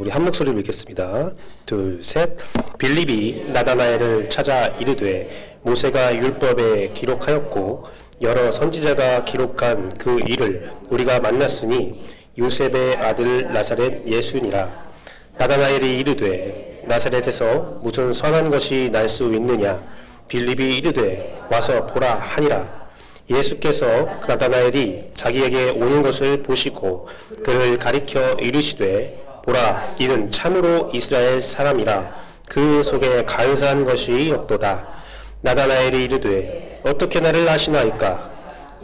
우리 한 목소리로 읽겠습니다. 둘, 셋. 빌립이 나다나엘을 찾아 이르되 모세가 율법에 기록하였고 여러 선지자가 기록한 그 일을 우리가 만났으니 요셉의 아들 나사렛 예수니라. 나다나엘이 이르되 나사렛에서 무슨 선한 것이 날 수 있느냐 빌립이 이르되 와서 보라 하니라. 예수께서 나다나엘이 자기에게 오는 것을 보시고 그를 가리켜 이르시되 보라 이는 참으로 이스라엘 사람이라. 그 속에 간사한 것이 없도다. 나다나엘이 이르되 어떻게 나를 아시나이까?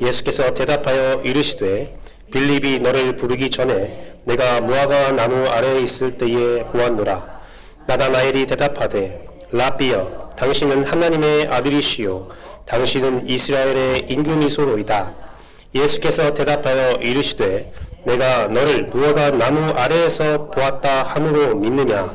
예수께서 대답하여 이르시되 빌립이 너를 부르기 전에 내가 무화과 나무 아래에 있을 때에 보았노라. 나다나엘이 대답하되 라비여 당신은 하나님의 아들이시요. 당신은 이스라엘의 임금이소로이다. 예수께서 대답하여 이르시되 내가 너를 무화과 나무 아래에서 보았다 함으로 믿느냐?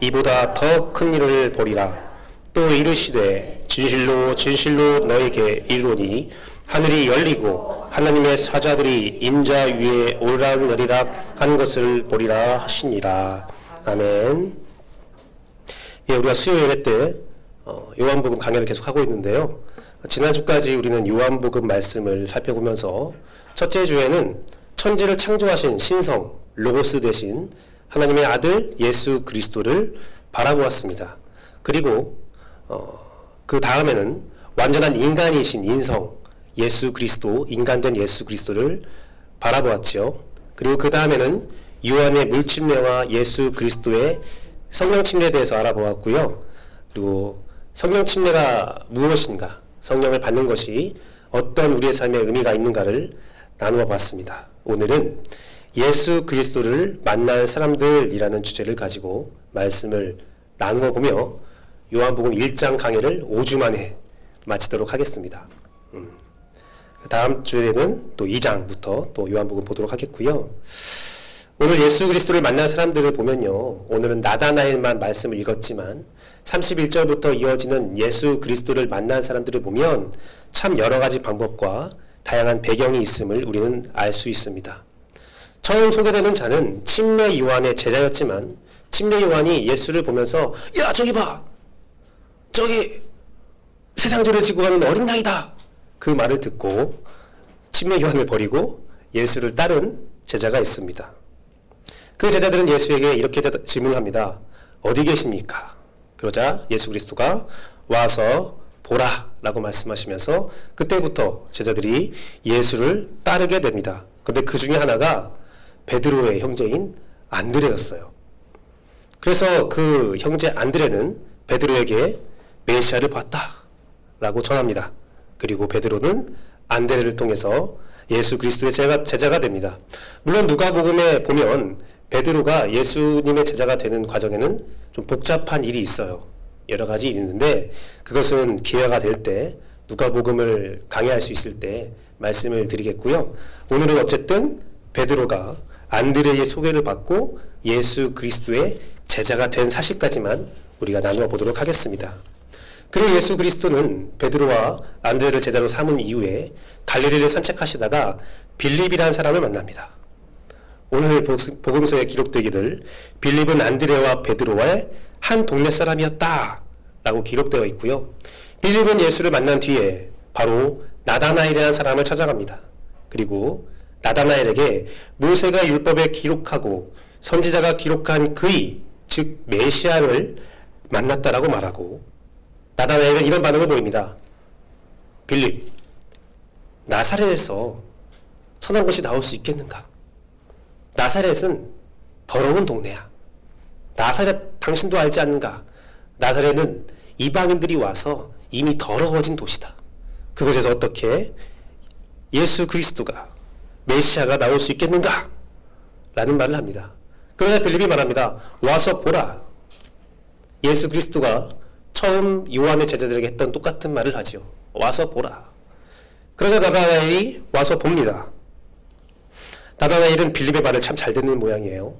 이보다 더 큰 일을 보리라. 또 이르시되 진실로 진실로 너에게 이르노니 하늘이 열리고 하나님의 사자들이 인자 위에 오르락내리락 하는 것을 보리라 하시니라. 아멘. 예, 우리가 수요일 때 어, 요한복음 강연을 계속 하고 있는데요. 지난주까지 우리는 요한복음 말씀을 살펴보면서 첫째 주에는 천지를 창조하신 신성 로고스 대신 하나님의 아들 예수 그리스도를 바라보았습니다. 그리고 어, 그 다음에는 완전한 인간이신 인성 예수 그리스도 인간된 예수 그리스도를 바라보았지요. 그리고 그 다음에는 요한의 물침례와 예수 그리스도의 성령 침례에 대해서 알아보았고요. 그리고 성령 침례가 무엇인가, 성령을 받는 것이 어떤 우리의 삶에 의미가 있는가를 나누어 봤습니다. 오늘은 예수 그리스도를 만난 사람들이라는 주제를 가지고 말씀을 나누어 보며 요한복음 1장 강해를 5주 만에 마치도록 하겠습니다. 음. 다음 주에는 또 2장부터 또 요한복음 보도록 하겠고요. 오늘 예수 그리스도를 만난 사람들을 보면요. 오늘은 나다나엘만 말씀을 읽었지만 31절부터 이어지는 예수 그리스도를 만난 사람들을 보면 참 여러 가지 방법과 다양한 배경이 있음을 우리는 알 수 있습니다. 처음 소개되는 자는 침례 요한의 제자였지만 침례 요한이 예수를 보면서 야 저기 봐 저기 세상죄를 지고 가는 어린 양이다 그 말을 듣고 침례 요한을 버리고 예수를 따른 제자가 있습니다. 그 제자들은 예수에게 이렇게 질문합니다. 어디 계십니까? 그러자 예수 그리스도가 와서 보라 라고 말씀하시면서 그때부터 제자들이 예수를 따르게 됩니다. 근데 그 중에 하나가 베드로의 형제인 안드레였어요. 그래서 그 형제 안드레는 베드로에게 메시아를 봤다 라고 전합니다. 그리고 베드로는 안드레를 통해서 예수 그리스도의 제자가, 됩니다. 물론 누가복음에 보면 베드로가 예수님의 제자가 되는 과정에는 좀 복잡한 일이 있어요. 여러 가지 일이 있는데 그것은 기회가 될 때 누가복음을 강의할 수 있을 때 말씀을 드리겠고요. 오늘은 어쨌든 베드로가 안드레의 소개를 받고 예수 그리스도의 제자가 된 사실까지만 우리가 나누어 보도록 하겠습니다. 그리고 예수 그리스도는 베드로와 안드레를 제자로 삼은 이후에 갈릴리를 산책하시다가 빌립이라는 사람을 만납니다. 오늘 복음서에 기록되기를 빌립은 안드레와 베드로와의 한 동네 사람이었다 라고 기록되어 있고요. 빌립은 예수를 만난 뒤에 바로 나다나엘이라는 사람을 찾아갑니다. 그리고 나다나엘에게 모세가 율법에 기록하고 선지자가 기록한 그의 즉 메시아를 만났다라고 말하고 나다나엘은 이런 반응을 보입니다. 빌립 나사렛에서 선한 것이 나올 수 있겠는가? 나사렛은 더러운 동네야. 나사렛 당신도 알지 않는가? 나사렛은 이방인들이 와서 이미 더러워진 도시다. 그곳에서 어떻게 예수 그리스도가 메시아가 나올 수 있겠는가? 라는 말을 합니다. 그러자 빌립이 말합니다. 와서 보라. 예수 그리스도가 처음 요한의 제자들에게 했던 똑같은 말을 하지요. 와서 보라. 그러자 나다나엘이 와서 봅니다. 나다나엘은 빌립의 말을 참 잘 듣는 모양이에요.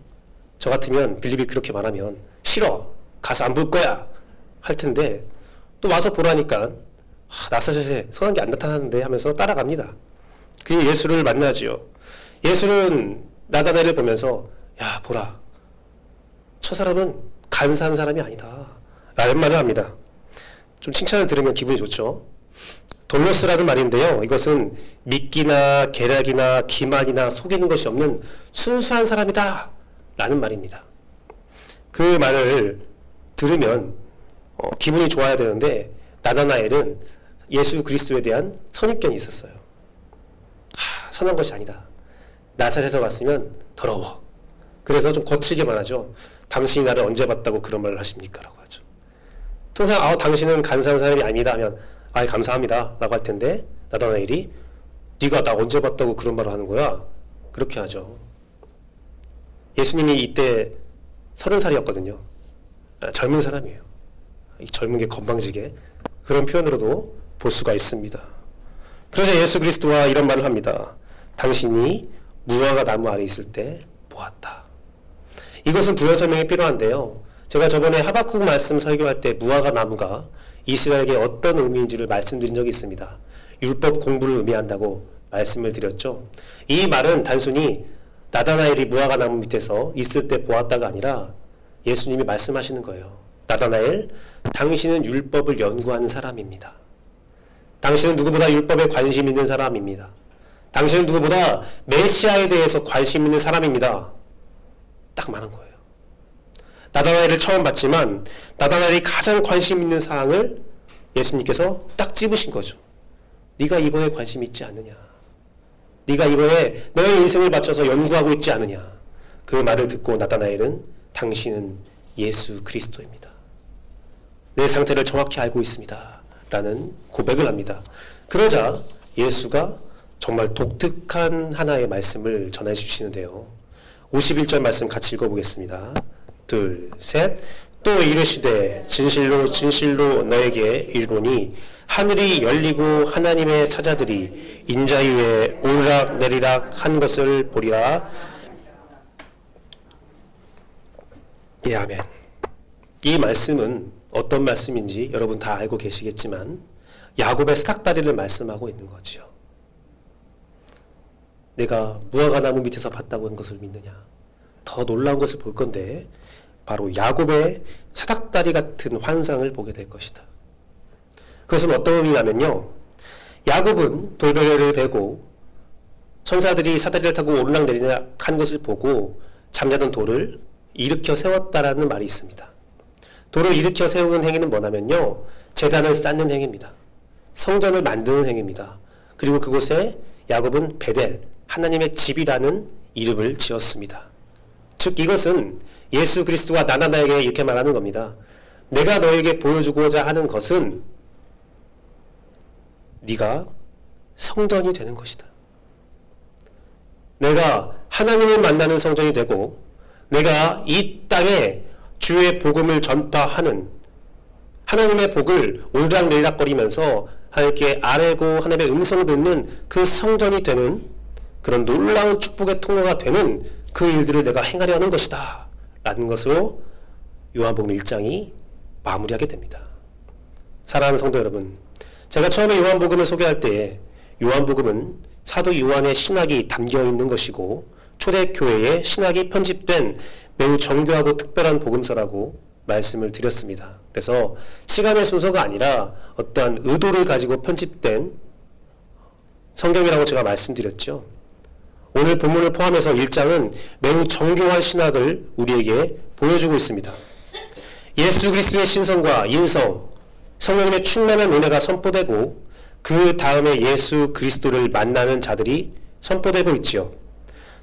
저 같으면 빌립이 그렇게 말하면 싫어 가서 안 볼 거야 할 텐데 또 와서 보라니까 아, 나사렛에 선한 게 안 나타나는데 하면서 따라갑니다. 그리고 예수를 만나지요. 예수는 나다나엘을 보면서 야 보라 저 사람은 간사한 사람이 아니다. 라는 말을 합니다. 좀 칭찬을 들으면 기분이 좋죠. 돌로스라는 말인데요. 이것은 미끼나 계략이나 기만이나 속이는 것이 없는 순수한 사람이다. 라는 말입니다. 그 말을 들으면 어, 기분이 좋아야 되는데 나다나엘은 예수 그리스도에 대한 선입견이 있었어요. 하, 선한 것이 아니다. 나사렛에서 왔으면 더러워. 그래서 좀 거칠게 말하죠. 당신이 나를 언제 봤다고 그런 말을 하십니까? 라고 하죠. 통상 아, 당신은 간사한 사람이 아니다 하면 아, 감사합니다. 라고 할 텐데 나다나엘이 네가 나 언제 봤다고 그런 말을 하는 거야? 그렇게 하죠. 예수님이 이때 서른 살이었거든요. 아, 젊은 사람이에요. 이 젊은 게 건방지게 그런 표현으로도 볼 수가 있습니다. 그러자 예수 그리스도와 이런 말을 합니다. 당신이 무화과 나무 아래 있을 때 보았다. 이것은 부연 설명이 필요한데요. 제가 저번에 하박국 말씀 설교할 때 무화과 나무가 이스라엘에게 어떤 의미인지를 말씀드린 적이 있습니다. 율법 공부를 의미한다고 말씀을 드렸죠. 이 말은 단순히 나다나엘이 무화과 나무 밑에서 있을 때 보았다가 아니라 예수님이 말씀하시는 거예요. 나다나엘, 당신은 율법을 연구하는 사람입니다. 당신은 누구보다 율법에 관심 있는 사람입니다. 당신은 누구보다 메시아에 대해서 관심 있는 사람입니다. 딱 말한 거예요. 나다나엘을 처음 봤지만 나다나엘이 가장 관심 있는 사항을 예수님께서 딱 집으신 거죠. 네가 이거에 관심 있지 않느냐? 네가 이거에 너의 인생을 바쳐서 연구하고 있지 않느냐? 그 말을 듣고 나다나엘은 당신은 예수 그리스도입니다. 내 상태를 정확히 알고 있습니다. 라는 고백을 합니다. 그러자 예수가 정말 독특한 하나의 말씀을 전해 주시는데요. 51절 말씀 같이 읽어보겠습니다. 둘, 셋. 또 이르시되 진실로 진실로 너에게 이르노니 하늘이 열리고 하나님의 사자들이 인자 위에 오르락 내리락 한 것을 보리라. 예, 아멘. 이 말씀은 어떤 말씀인지 여러분 다 알고 계시겠지만 야곱의 사닥다리를 말씀하고 있는 거지요. 내가 무화과 나무 밑에서 봤다고 한 것을 믿느냐? 더 놀라운 것을 볼 건데 바로 야곱의 사닥다리 같은 환상을 보게 될 것이다. 그것은 어떤 의미냐면요. 야곱은 돌베개를 베고 천사들이 사다리를 타고 오르락내리락 한 것을 보고 잠자던 돌을 일으켜 세웠다라는 말이 있습니다. 돌을 일으켜 세우는 행위는 뭐냐면요. 재단을 쌓는 행위입니다. 성전을 만드는 행위입니다. 그리고 그곳에 야곱은 베델, 하나님의 집이라는 이름을 지었습니다. 즉 이것은 예수 그리스도가 나나나에게 이렇게 말하는 겁니다. 내가 너에게 보여주고자 하는 것은 네가 성전이 되는 것이다. 내가 하나님을 만나는 성전이 되고 내가 이 땅에 주의 복음을 전파하는 하나님의 복을 오르락내리락거리면서 하나님께 아뢰고 하나님의 음성을 듣는 그 성전이 되는 그런 놀라운 축복의 통로가 되는 그 일들을 내가 행하려 하는 것이다. 라는 것으로 요한복음 1장이 마무리하게 됩니다. 사랑하는 성도 여러분, 제가 처음에 요한복음을 소개할 때 요한복음은 사도 요한의 신학이 담겨 있는 것이고 초대교회의 신학이 편집된 매우 정교하고 특별한 복음서라고 말씀을 드렸습니다. 그래서 시간의 순서가 아니라 어떠한 의도를 가지고 편집된 성경이라고 제가 말씀드렸죠. 오늘 본문을 포함해서 1장은 매우 정교한 신학을 우리에게 보여주고 있습니다. 예수 그리스도의 신성과 인성, 성령의 충만한 은혜가 선포되고 그 다음에 예수 그리스도를 만나는 자들이 선포되고 있지요.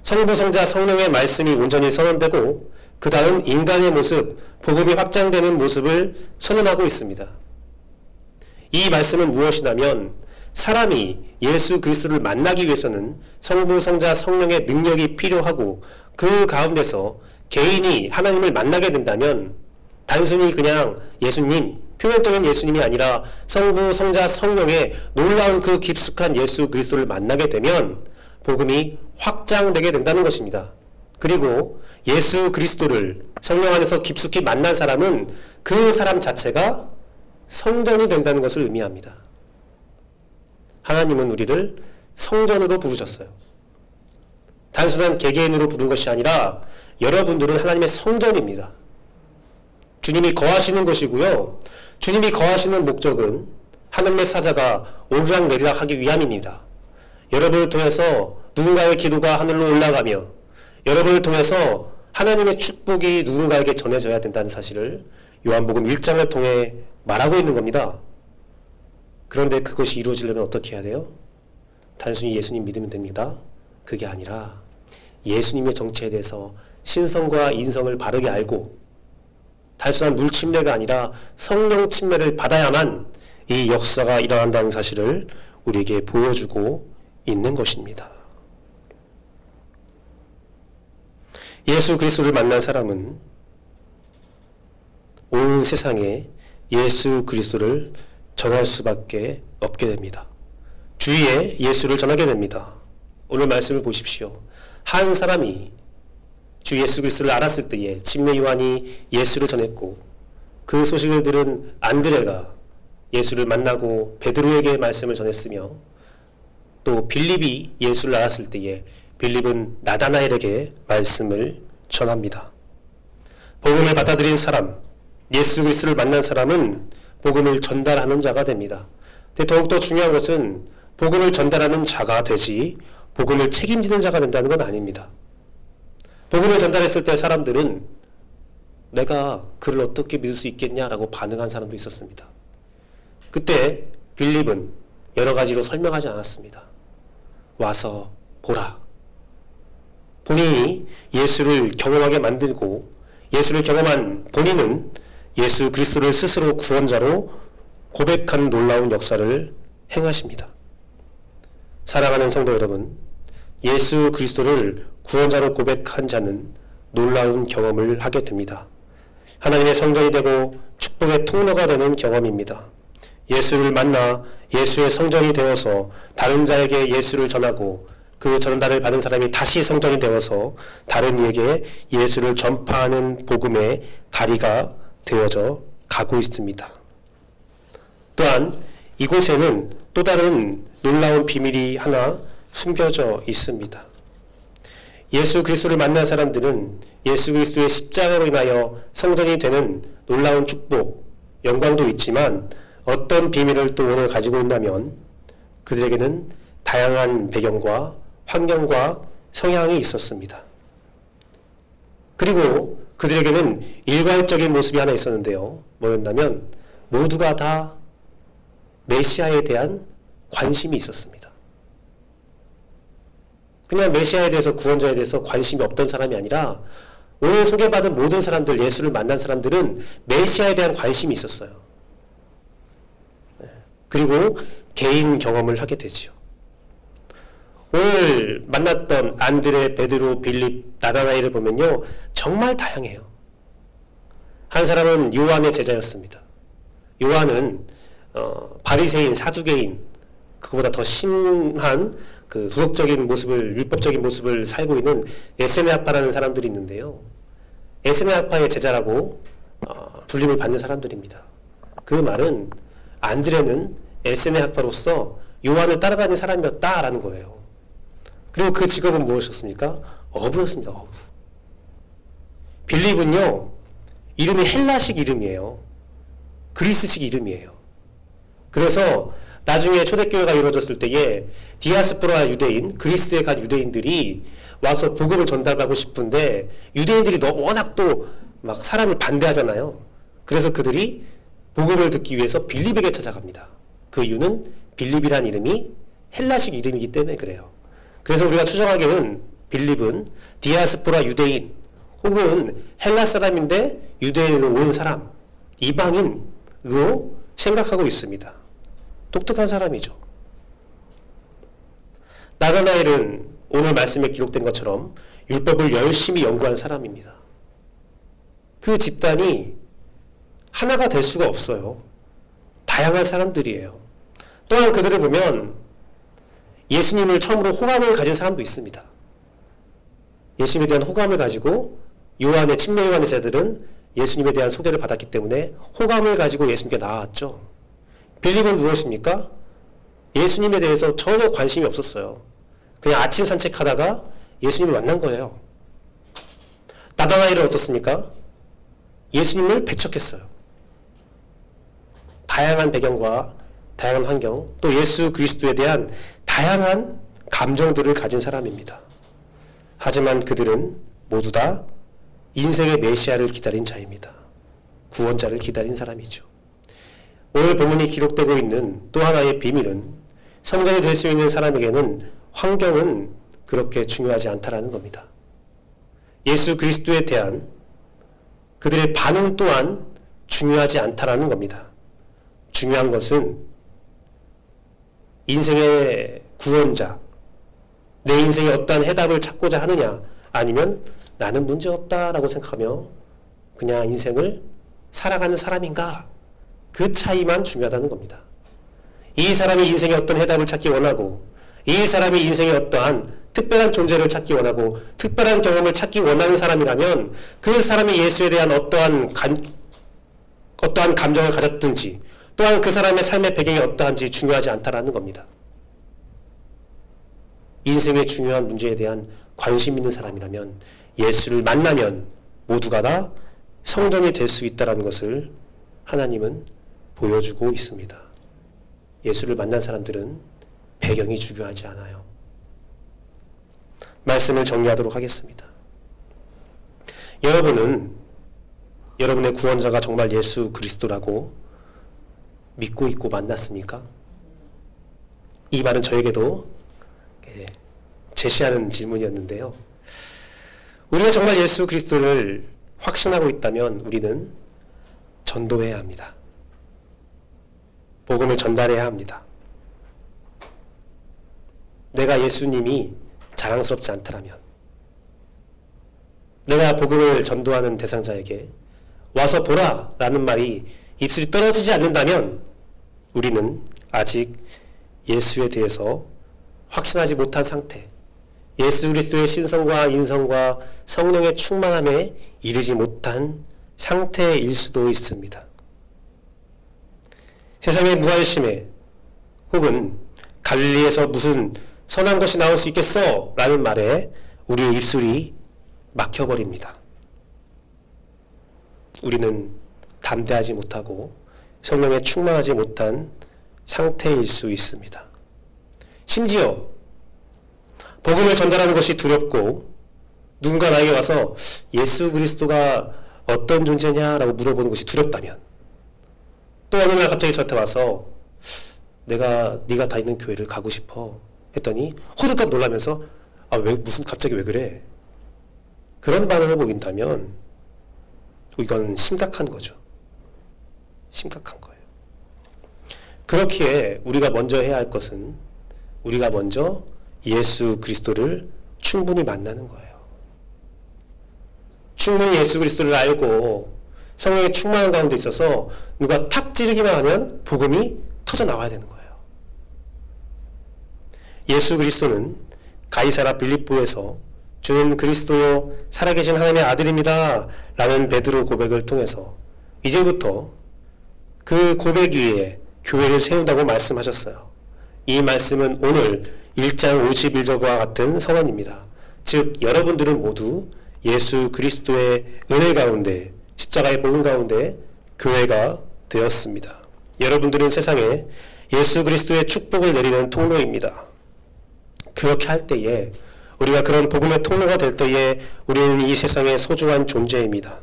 성부 성자 성령의 말씀이 온전히 선언되고 그 다음 인간의 모습, 복음이 확장되는 모습을 선언하고 있습니다. 이 말씀은 무엇이냐면 사람이 예수 그리스도를 만나기 위해서는 성부 성자 성령의 능력이 필요하고 그 가운데서 개인이 하나님을 만나게 된다면 단순히 그냥 예수님 표면적인 예수님이 아니라 성부 성자 성령의 놀라운 그 깊숙한 예수 그리스도를 만나게 되면 복음이 확장되게 된다는 것입니다. 그리고 예수 그리스도를 성령 안에서 깊숙이 만난 사람은 그 사람 자체가 성전이 된다는 것을 의미합니다. 하나님은 우리를 성전으로 부르셨어요. 단순한 개개인으로 부른 것이 아니라 여러분들은 하나님의 성전입니다. 주님이 거하시는 곳이고요. 주님이 거하시는 목적은 하늘의 사자가 오르락 내리락 하기 위함입니다. 여러분을 통해서 누군가의 기도가 하늘로 올라가며 여러분을 통해서 하나님의 축복이 누군가에게 전해져야 된다는 사실을 요한복음 1장을 통해 말하고 있는 겁니다. 그런데 그것이 이루어지려면 어떻게 해야 돼요? 단순히 예수님 믿으면 됩니다. 그게 아니라 예수님의 정체에 대해서 신성과 인성을 바르게 알고 단순한 물 침례가 아니라 성령 침례를 받아야만 이 역사가 일어난다는 사실을 우리에게 보여주고 있는 것입니다. 예수 그리스도를 만난 사람은 온 세상에 예수 그리스도를 전할 수밖에 없게 됩니다. 주위에 예수를 전하게 됩니다. 오늘 말씀을 보십시오. 한 사람이 주 예수 그리스도를 알았을 때에 침례 요한이 예수를 전했고 그 소식을 들은 안드레가 예수를 만나고 베드로에게 말씀을 전했으며 또 빌립이 예수를 알았을 때에 빌립은 나다나엘에게 말씀을 전합니다. 복음을 받아들인 사람, 예수 그리스도를 만난 사람은 복음을 전달하는 자가 됩니다. 더욱더 중요한 것은 복음을 전달하는 자가 되지 복음을 책임지는 자가 된다는 건 아닙니다. 복음을 전달했을 때 사람들은 내가 그를 어떻게 믿을 수 있겠냐라고 반응한 사람도 있었습니다. 그때 빌립은 여러 가지로 설명하지 않았습니다. 와서 보라. 본인이 예수를 경험하게 만들고 예수를 경험한 본인은 예수 그리스도를 스스로 구원자로 고백한 놀라운 역사를 행하십니다. 사랑하는 성도 여러분, 예수 그리스도를 구원자로 고백한 자는 놀라운 경험을 하게 됩니다. 하나님의 성전이 되고 축복의 통로가 되는 경험입니다. 예수를 만나 예수의 성전이 되어서 다른 자에게 예수를 전하고 그 전달을 받은 사람이 다시 성전이 되어서 다른 이에게 예수를 전파하는 복음의 다리가 되어져 가고 있습니다. 또한 이곳에는 또 다른 놀라운 비밀이 하나 숨겨져 있습니다. 예수 그리스도를 만난 사람들은 예수 그리스도의 십자가로 인하여 성전이 되는 놀라운 축복, 영광도 있지만 어떤 비밀을 또 오늘 가지고 있다면 그들에게는 다양한 배경과 환경과 성향이 있었습니다. 그리고 그들에게는 일괄적인 모습이 하나 있었는데요. 뭐였냐면 모두가 다 메시아에 대한 관심이 있었습니다. 그냥 메시아에 대해서 구원자에 대해서 관심이 없던 사람이 아니라 오늘 소개받은 모든 사람들, 예수를 만난 사람들은 메시아에 대한 관심이 있었어요. 네. 그리고 개인 경험을 하게 되지요. 오늘 만났던 안드레, 베드로, 빌립, 나다나이를 보면요. 정말 다양해요. 한 사람은 요한의 제자였습니다. 요한은 어, 바리새인, 사두개인 그보다 더 심한 그 도덕적인 모습을 율법적인 모습을 살고 있는 에세네아파라는 사람들이 있는데요. 에세네아파의 제자라고 어, 불림을 받는 사람들입니다. 그 말은 안드레는 에세네아파로서 요한을 따라다니는 사람이었다라는 거예요. 그리고 그 직업은 무엇이었습니까? 어부였습니다. 어부. 빌립은요. 이름이 헬라식 이름이에요. 그리스식 이름이에요. 그래서 나중에 초대교회가 이루어졌을 때에 디아스포라 유대인, 그리스에 간 유대인들이 와서 복음을 전달하고 싶은데 유대인들이 너무 워낙 또 막 사람을 반대하잖아요. 그래서 그들이 복음을 듣기 위해서 빌립에게 찾아갑니다. 그 이유는 빌립이란 이름이 헬라식 이름이기 때문에 그래요. 그래서 우리가 추정하기에는 빌립은 디아스포라 유대인 혹은 헬라 사람인데 유대인으로 온 사람, 이방인으로 생각하고 있습니다. 독특한 사람이죠. 나가나엘은 오늘 말씀에 기록된 것처럼 율법을 열심히 연구한 사람입니다. 그 집단이 하나가 될 수가 없어요. 다양한 사람들이에요. 또한 그들을 보면 예수님을 처음으로 호감을 가진 사람도 있습니다. 예수님에 대한 호감을 가지고 요한의 침례 요한의 자들은 예수님에 대한 소개를 받았기 때문에 호감을 가지고 예수님께 나왔죠. 빌립은 무엇입니까? 예수님에 대해서 전혀 관심이 없었어요. 그냥 아침 산책하다가 예수님을 만난 거예요. 나다나이는 어떻습니까? 예수님을 배척했어요. 다양한 배경과 다양한 환경, 또 예수 그리스도에 대한 다양한 감정들을 가진 사람입니다. 하지만 그들은 모두 다 인생의 메시아를 기다린 자입니다. 구원자를 기다린 사람이죠. 오늘 본문이 기록되고 있는 또 하나의 비밀은 성전이 될 수 있는 사람에게는 환경은 그렇게 중요하지 않다라는 겁니다. 예수 그리스도에 대한 그들의 반응 또한 중요하지 않다라는 겁니다. 중요한 것은 인생의 구원자, 내 인생에 어떠한 해답을 찾고자 하느냐, 아니면 나는 문제 없다라고 생각하며 그냥 인생을 살아가는 사람인가, 그 차이만 중요하다는 겁니다. 이 사람이 인생에 어떤 해답을 찾기 원하고, 이 사람이 인생에 어떠한 특별한 존재를 찾기 원하고, 특별한 경험을 찾기 원하는 사람이라면, 그 사람이 예수에 대한 어떠한 간, 어떠한 감정을 가졌든지, 또한 그 사람의 삶의 배경이 어떠한지 중요하지 않다라는 겁니다. 인생의 중요한 문제에 대한 관심 있는 사람이라면 예수를 만나면 모두가 다 성전이 될 수 있다는 것을 하나님은 보여주고 있습니다. 예수를 만난 사람들은 배경이 중요하지 않아요. 말씀을 정리하도록 하겠습니다. 여러분은 여러분의 구원자가 정말 예수 그리스도라고 믿고 있고 만났습니까? 이 말은 저에게도 예, 제시하는 질문이었는데요. 우리가 정말 예수 그리스도를 확신하고 있다면 우리는 전도해야 합니다. 복음을 전달해야 합니다. 내가 예수님이 자랑스럽지 않다면 내가 복음을 전도하는 대상자에게 와서 보라 라는 말이 입술이 떨어지지 않는다면 우리는 아직 예수에 대해서 확신하지 못한 상태, 예수 그리스도의 신성과 인성과 성령의 충만함에 이르지 못한 상태일 수도 있습니다. 세상의 무관심에 혹은 갈릴리에서 무슨 선한 것이 나올 수 있겠어? 라는 말에 우리의 입술이 막혀버립니다. 우리는 담대하지 못하고 성령에 충만하지 못한 상태일 수 있습니다. 심지어 복음을 전달하는 것이 두렵고 누군가 나에게 와서 예수 그리스도가 어떤 존재냐라고 물어보는 것이 두렵다면 또 어느 날 갑자기 저한테 와서 내가 네가 다 있는 교회를 가고 싶어 했더니 호들갑 놀라면서 아 왜 무슨 갑자기 왜 그래 그런 반응을 보인다면 이건 심각한 거죠. 심각한 거예요. 그렇기에 우리가 먼저 해야 할 것은 우리가 먼저 예수 그리스도를 충분히 만나는 거예요. 충분히 예수 그리스도를 알고 성령의 충만한 가운데 있어서 누가 탁 찌르기만 하면 복음이 터져 나와야 되는 거예요. 예수 그리스도는 가이사라 빌립보에서 주는 그리스도요 살아계신 하나님의 아들입니다. 라는 베드로 고백을 통해서 이제부터 그 고백 위에 교회를 세운다고 말씀하셨어요. 이 말씀은 오늘 1장 51절과 같은 선언입니다. 즉 여러분들은 모두 예수 그리스도의 은혜 가운데 십자가의 복음 가운데 교회가 되었습니다. 여러분들은 세상에 예수 그리스도의 축복을 내리는 통로입니다. 그렇게 할 때에 우리가 그런 복음의 통로가 될 때에 우리는 이 세상의 소중한 존재입니다.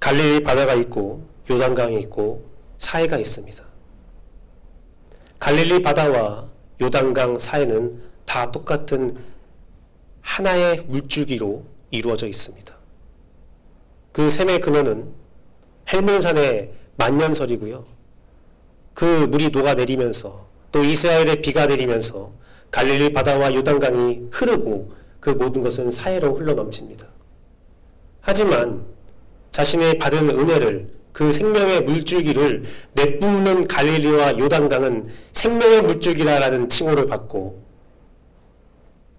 갈릴리 바다가 있고 요단강이 있고 사해가 있습니다. 갈릴리 바다와 요단강 사해는 다 똑같은 하나의 물줄기로 이루어져 있습니다. 그 샘의 근원은 헬몬산의 만년설이고요. 그 물이 녹아내리면서 또 이스라엘의 비가 내리면서 갈릴리 바다와 요단강이 흐르고 그 모든 것은 사해로 흘러 넘칩니다. 하지만 자신의 받은 은혜를 그 생명의 물줄기를 내뿜는 갈릴리와 요단강은 생명의 물줄기라는 칭호를 받고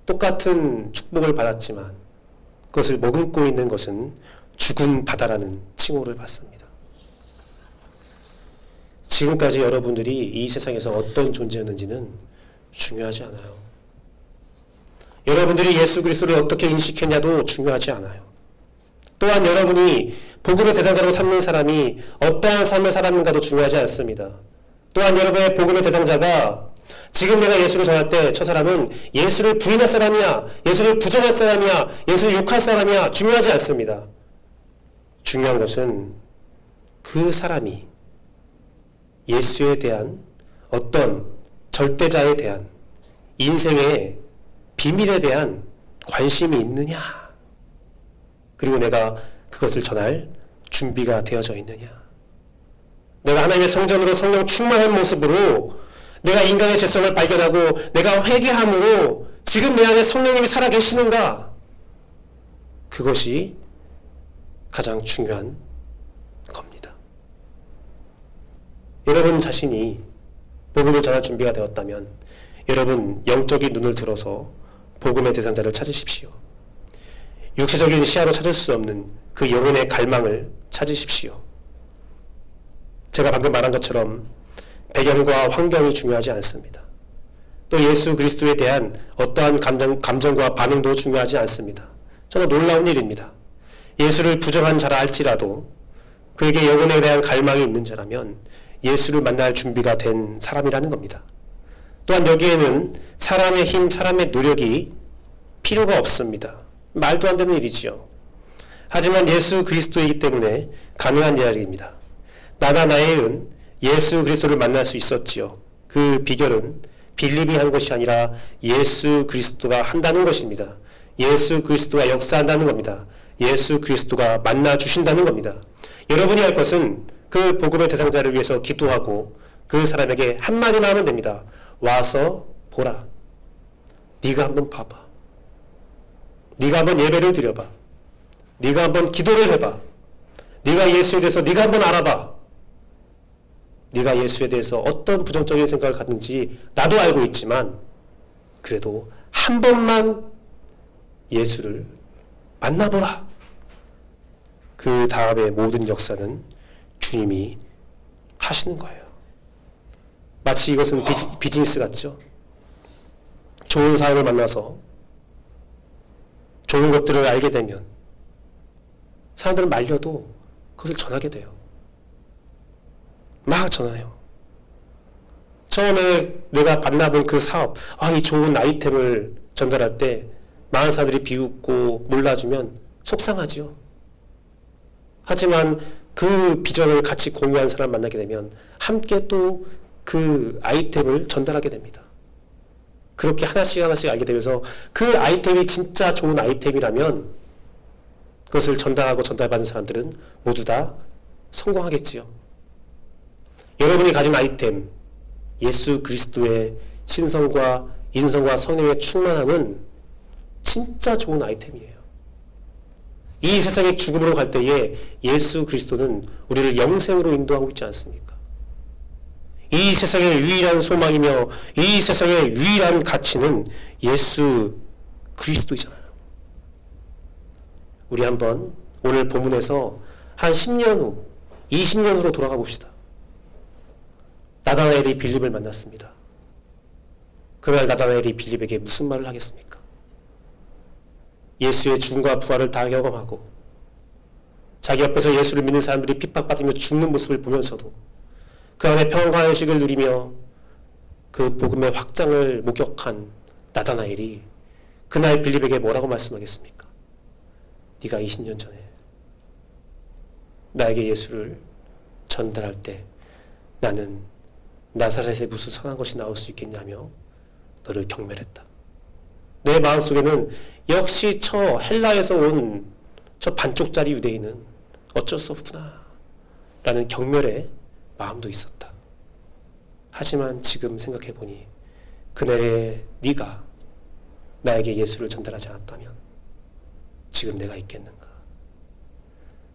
똑같은 축복을 받았지만 그것을 머금고 있는 것은 죽은 바다라는 칭호를 받습니다. 지금까지 여러분들이 이 세상에서 어떤 존재였는지는 중요하지 않아요. 여러분들이 예수 그리스도를 어떻게 인식했냐도 중요하지 않아요. 또한 여러분이 복음의 대상자로 삼는 사람이 어떠한 삶을 살았는가도 중요하지 않습니다. 또한 여러분의 복음의 대상자가 지금 내가 예수를 전할 때 저 사람은 예수를 부인할 사람이야, 예수를 부정할 사람이야, 예수를 욕할 사람이야 중요하지 않습니다. 중요한 것은 그 사람이 예수에 대한 어떤 절대자에 대한 인생의 비밀에 대한 관심이 있느냐. 그리고 내가 그것을 전할 준비가 되어져 있느냐. 내가 하나님의 성전으로 성령 충만한 모습으로 내가 인간의 죄성을 발견하고 내가 회개함으로 지금 내 안에 성령님이 살아 계시는가? 그것이 가장 중요한 겁니다. 여러분 자신이 복음을 전할 준비가 되었다면 여러분 영적인 눈을 들어서 복음의 대상자를 찾으십시오. 육체적인 시야로 찾을 수 없는 그 영혼의 갈망을 찾으십시오. 제가 방금 말한 것처럼 배경과 환경이 중요하지 않습니다. 또 예수 그리스도에 대한 어떠한 감정, 감정과 반응도 중요하지 않습니다. 정말 놀라운 일입니다. 예수를 부정한 자라 할지라도 그에게 영혼에 대한 갈망이 있는 자라면 예수를 만날 준비가 된 사람이라는 겁니다. 또한 여기에는 사람의 힘, 사람의 노력이 필요가 없습니다. 말도 안 되는 일이지요. 하지만 예수 그리스도이기 때문에 가능한 이야기입니다. 나다나엘은 예수 그리스도를 만날 수 있었지요. 그 비결은 빌립이 한 것이 아니라 예수 그리스도가 한다는 것입니다. 예수 그리스도가 역사한다는 겁니다. 예수 그리스도가 만나 주신다는 겁니다. 여러분이 할 것은 그 복음의 대상자를 위해서 기도하고 그 사람에게 한마디만 하면 됩니다. 와서 보라. 네가 한번 봐봐. 네가 한번 예배를 드려봐. 네가 한번 기도를 해봐. 네가 예수에 대해서 네가 한번 알아봐. 네가 예수에 대해서 어떤 부정적인 생각을 갖는지 나도 알고 있지만 그래도 한 번만 예수를 만나보라. 그 다음의 모든 역사는 주님이 하시는 거예요. 마치 이것은 비즈, 비즈니스 같죠. 좋은 사람을 만나서 좋은 것들을 알게 되면 사람들은 말려도 그것을 전하게 돼요. 막 전해요. 처음에 내가 만나본 그 사업, 아, 이 좋은 아이템을 전달할 때 많은 사람들이 비웃고 몰라주면 속상하지요. 하지만 그 비전을 같이 공유한 사람 만나게 되면 함께 또 그 아이템을 전달하게 됩니다. 그렇게 하나씩 하나씩 알게 되면서 그 아이템이 진짜 좋은 아이템이라면 그것을 전달하고 전달받은 사람들은 모두 다 성공하겠지요. 여러분이 가진 아이템, 예수 그리스도의 신성과 인성과 성령의 충만함은 진짜 좋은 아이템이에요. 이 세상의 죽음으로 갈 때에 예수 그리스도는 우리를 영생으로 인도하고 있지 않습니까? 이 세상의 유일한 소망이며 이 세상의 유일한 가치는 예수 그리스도이잖아요. 우리 한번 오늘 본문에서 한 10년 후, 20년 후로 돌아가 봅시다. 나다나엘이 빌립을 만났습니다. 그날 나다나엘이 빌립에게 무슨 말을 하겠습니까? 예수의 죽음과 부활을 다 경험하고 자기 옆에서 예수를 믿는 사람들이 핍박받으며 죽는 모습을 보면서도 그 안에 평안과 안식을 누리며 그 복음의 확장을 목격한 나다나엘이 그날 빌립에게 뭐라고 말씀하겠습니까? 네가 20년 전에 나에게 예수를 전달할 때 나는 나사렛에 무슨 선한 것이 나올 수 있겠냐며 너를 경멸했다. 내 마음속에는 역시 저 헬라에서 온 저 반쪽짜리 유대인은 어쩔 수 없구나 라는 경멸의 마음도 있었다. 하지만 지금 생각해 보니 그날에 네가 나에게 예수를 전달하지 않았다면 지금 내가 있겠는가?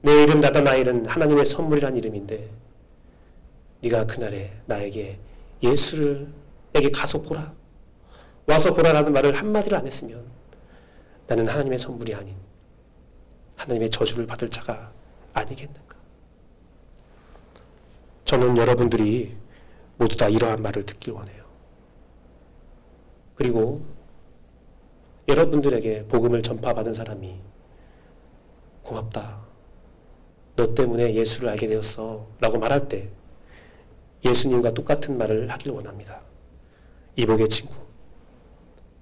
내 이름 나다나엘은 하나님의 선물이란 이름인데 네가 그날에 나에게 예수를 에게 가서 보라. 와서 보라라는 말을 한마디를 안 했으면 나는 하나님의 선물이 아닌 하나님의 저주를 받을 자가 아니겠는가. 저는 여러분들이 모두 다 이러한 말을 듣길 원해요. 그리고 여러분들에게 복음을 전파받은 사람이 고맙다. 너 때문에 예수를 알게 되었어. 라고 말할 때 예수님과 똑같은 말을 하길 원합니다. 이복의 친구.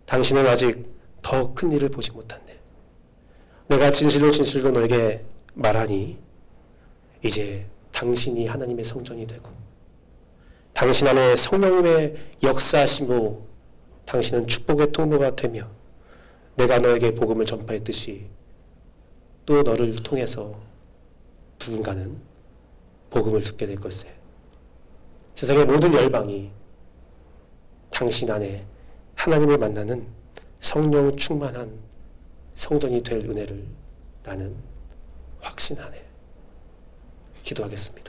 당신은 아직 더 큰 일을 보지 못한대. 내가 진실로 진실로 너에게 말하니 이제 당신이 하나님의 성전이 되고 당신 안에 성령님의 역사하심으로 당신은 축복의 통로가 되며 내가 너에게 복음을 전파했듯이 또 너를 통해서 누군가는 복음을 듣게 될 것세. 세상의 모든 열방이 당신 안에 하나님을 만나는 성령 충만한 성전이 될 은혜를 나는 확신하네. 기도하겠습니다.